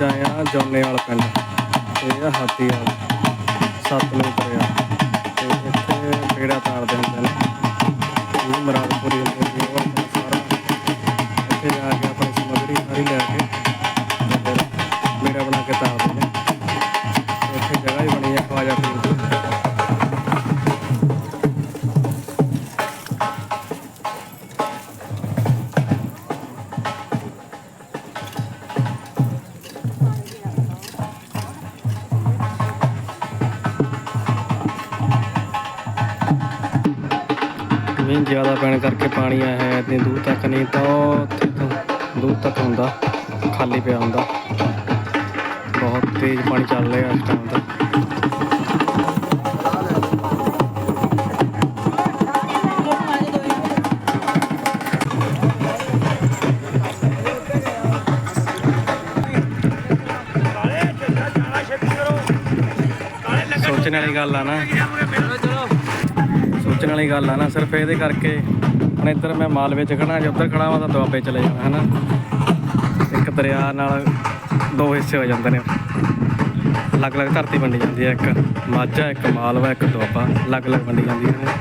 ਅੱਜ ਆ ਜੋਨੇ ਵਾਲ ਪਿੰਡ ਤੇ ਆ ਹਾਥੀ ਵਾਲ ਸਤਲੁਜ ਦਰਿਆ ਤੇ ਇੱਥੇ ਬੇੜਾ ਤਾਰਦੇ ਹੁੰਦੇ ਨੇ ਇਹ ਮਰਾਦਪੁਰੀ ਹੁੰਦੇ ਨੇ ਉਹ ਸਾਰਾ। ਇੱਥੇ ਜਾ ਕੇ ਆਪਣੀ ਸਮੱਗਰੀ ਸਾਰੀ ਲੈ ਕੇ ਤੇ ਬਣਾ ਕੇ ਤਾਰਦੇ ਨੇ ਮੀਂਹ ਜ਼ਿਆਦਾ ਪੈਣ ਕਰਕੇ ਪਾਣੀ ਆਇਆ ਹੈ ਇੰਨੀ ਦੂਰ ਤੱਕ ਨਹੀਂ ਤਾਂ ਉਹ ਉੱਥੇ ਤੋਂ ਦੂਰ ਤੱਕ ਹੁੰਦਾ, ਖਾਲੀ ਪਿਆ ਹੁੰਦਾ। ਬਹੁਤ ਤੇਜ਼ ਪਾਣੀ ਚੱਲ ਰਿਹਾ ਇਸ ਟਾਈਮ ਦਾ ਸੋਚਣ ਵਾਲੀ ਗੱਲ ਆ ਨਾ। ਸੋਚਣ ਵਾਲੀ ਗੱਲ ਆ ਨਾ, ਸਿਰਫ ਇਹਦੇ ਕਰਕੇ ਹੁਣ ਇੱਧਰ ਮੈਂ ਮਾਲਵੇ ਚ ਖੜਾ ਜੇ ਉੱਧਰ ਖੜਾ ਵਾ ਤਾਂ ਦੁਆਬੇ ਚਲੇ ਜਾਣਾ ਹੈ ਨਾ ਇੱਕ ਦਰਿਆ ਨਾਲ ਦੋ ਹਿੱਸੇ ਹੋ ਜਾਂਦੇ ਨੇ। ਅਲੱਗ-ਅਲੱਗ ਧਰਤੀ ਵੰਡੀ ਜਾਂਦੀ ਹੈ ਇੱਕ ਮਾਝਾ, ਇੱਕ ਮਾਲਵਾ ਇੱਕ ਦੁਆਬਾ ਅਲੱਗ-ਅਲੱਗ ਵੰਡੀ ਜਾਂਦੀ ਹੈ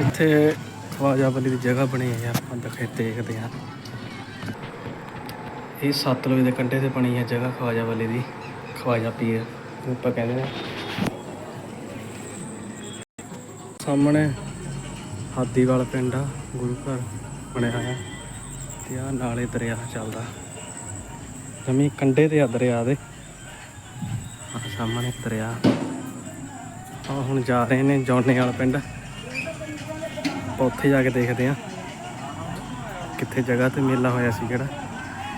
ਇੱਥੇ ਖਵਾਜਾ ਬਲੀ ਦੀ ਜਗ੍ਹਾ ਬਣੀ ਹੈ ਆਪਾਂ ਦਿਖੇ ਦੇਖਦੇ ਹਾਂ ਇਹ ਸਤਲੁਜ ਦੇ ਕੰਢੇ ਤੇ ਬਣੀ ਹੈ ਜਗ੍ਹਾ ਖਵਾਜਾ ਵਾਲੇ ਦੀ, ਖਵਾਜਾ ਪੀਰ ਆਪਾਂ ਕਹਿੰਦੇ ਨੇ। ਸਾਹਮਣੇ ਹਾਦੀਵਾਲ ਪਿੰਡ ਆ, ਗੁਰੂ ਘਰ ਬਣਿਆ ਹੋਇਆ। ਤੇ ਆ ਨਾਲੇ ਦਰਿਆ ਚੱਲਦਾ। ਜਮੀ ਕੰਢੇ ਤੇ ਆ ਦਰਿਆ ਦੇ। ਆ ਸਾਹਮਣੇ ਦਰਿਆ। ਆ ਹੁਣ ਜਾ ਰਹੇ ਨੇ ਜੌਨੇ ਵਾਲਾ ਪਿੰਡ। ਆਪਾਂ ਉੱਥੇ ਜਾ ਕੇ ਦੇਖਦੇ ਆ ਕਿੱਥੇ ਜਗ੍ਹਾ ਤੇ ਮੇਲਾ ਹੋਇਆ ਸੀ ਕਿਹੜਾ।